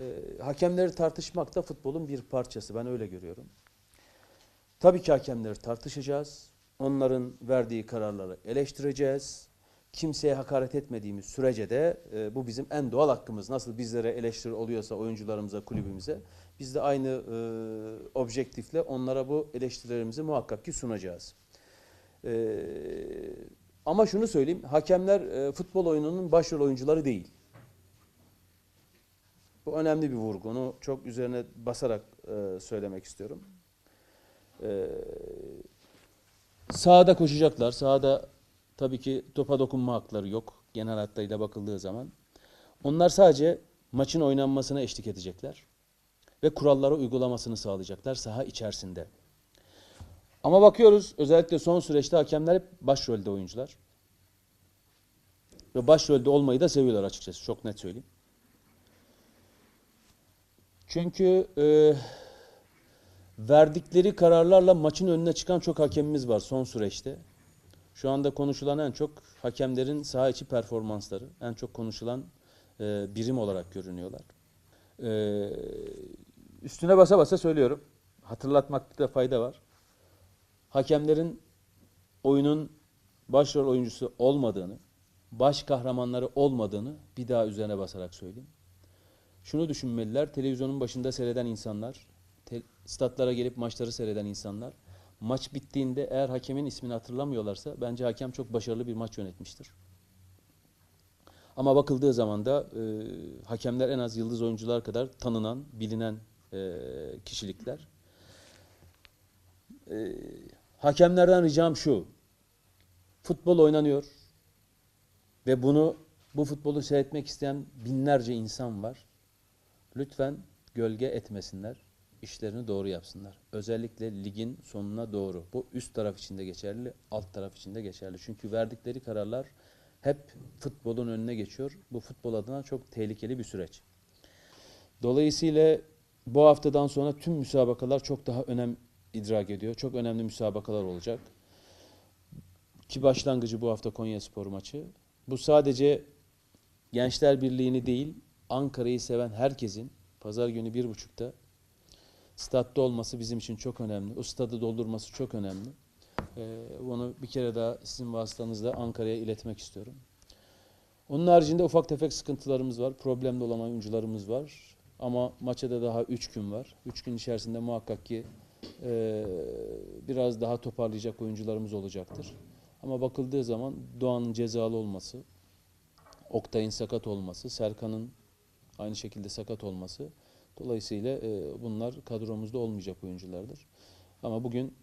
e, hakemleri tartışmak da futbolun bir parçası. Ben öyle görüyorum. Tabii ki hakemleri tartışacağız. Onların verdiği kararları eleştireceğiz. Kimseye hakaret etmediğimiz sürece de e, bu bizim en doğal hakkımız. Nasıl bizlere eleştiri oluyorsa oyuncularımıza, kulübümüze biz de aynı e, objektifle onlara bu eleştirilerimizi muhakkak ki sunacağız. E, ama şunu söyleyeyim, hakemler e, futbol oyununun başrol oyuncuları değil. Bu önemli bir vurgu. Onu çok üzerine basarak e, söylemek istiyorum. E, sahada koşacaklar. Sahada tabii ki topa dokunma hakları yok. Genel hatlarıyla bakıldığı zaman. Onlar sadece maçın oynanmasına eşlik edecekler. Ve kuralları uygulamasını sağlayacaklar saha içerisinde. Ama bakıyoruz özellikle son süreçte hakemler hep başrolde oyuncular. Ve başrolde olmayı da seviyorlar açıkçası. Çok net söyleyeyim. Çünkü e, verdikleri kararlarla maçın önüne çıkan çok hakemimiz var son süreçte. Şu anda konuşulan en çok hakemlerin saha içi performansları. En çok konuşulan e, birim olarak görünüyorlar. E, üstüne basa basa söylüyorum. Hatırlatmakta fayda var. Hakemlerin oyunun başrol oyuncusu olmadığını, baş kahramanları olmadığını bir daha üzerine basarak söyleyeyim. Şunu düşünmeliler, televizyonun başında seyreden insanlar, te- statlara gelip maçları seyreden insanlar, maç bittiğinde eğer hakemin ismini hatırlamıyorlarsa bence hakem çok başarılı bir maç yönetmiştir. Ama bakıldığı zaman da e, hakemler en az yıldız oyuncular kadar tanınan, bilinen e, kişilikler. E, hakemlerden ricam şu, futbol oynanıyor ve bunu bu futbolu seyretmek isteyen binlerce insan var. Lütfen gölge etmesinler. işlerini doğru yapsınlar. Özellikle ligin sonuna doğru. Bu üst taraf için de geçerli, alt taraf için de geçerli. Çünkü verdikleri kararlar hep futbolun önüne geçiyor. Bu futbol adına çok tehlikeli bir süreç. Dolayısıyla bu haftadan sonra tüm müsabakalar çok daha önem idrak ediyor. Çok önemli müsabakalar olacak. Ki başlangıcı bu hafta Konya Spor maçı. Bu sadece Gençler Birliği'ni değil, Ankara'yı seven herkesin pazar günü bir buçukta statta olması bizim için çok önemli. O stadı doldurması çok önemli. Ee, bunu bir kere daha sizin vasıtanızla Ankara'ya iletmek istiyorum. Onun haricinde ufak tefek sıkıntılarımız var. Problemli olan oyuncularımız var. Ama maça da daha 3 gün var. 3 gün içerisinde muhakkak ki e, biraz daha toparlayacak oyuncularımız olacaktır. Ama bakıldığı zaman Doğan'ın cezalı olması, Oktay'ın sakat olması, Serkan'ın aynı şekilde sakat olması. Dolayısıyla e, bunlar kadromuzda olmayacak oyunculardır. Ama bugün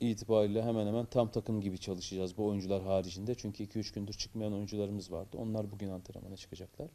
itibariyle hemen hemen tam takım gibi çalışacağız bu oyuncular haricinde. Çünkü 2-3 gündür çıkmayan oyuncularımız vardı. Onlar bugün antrenmana çıkacaklar.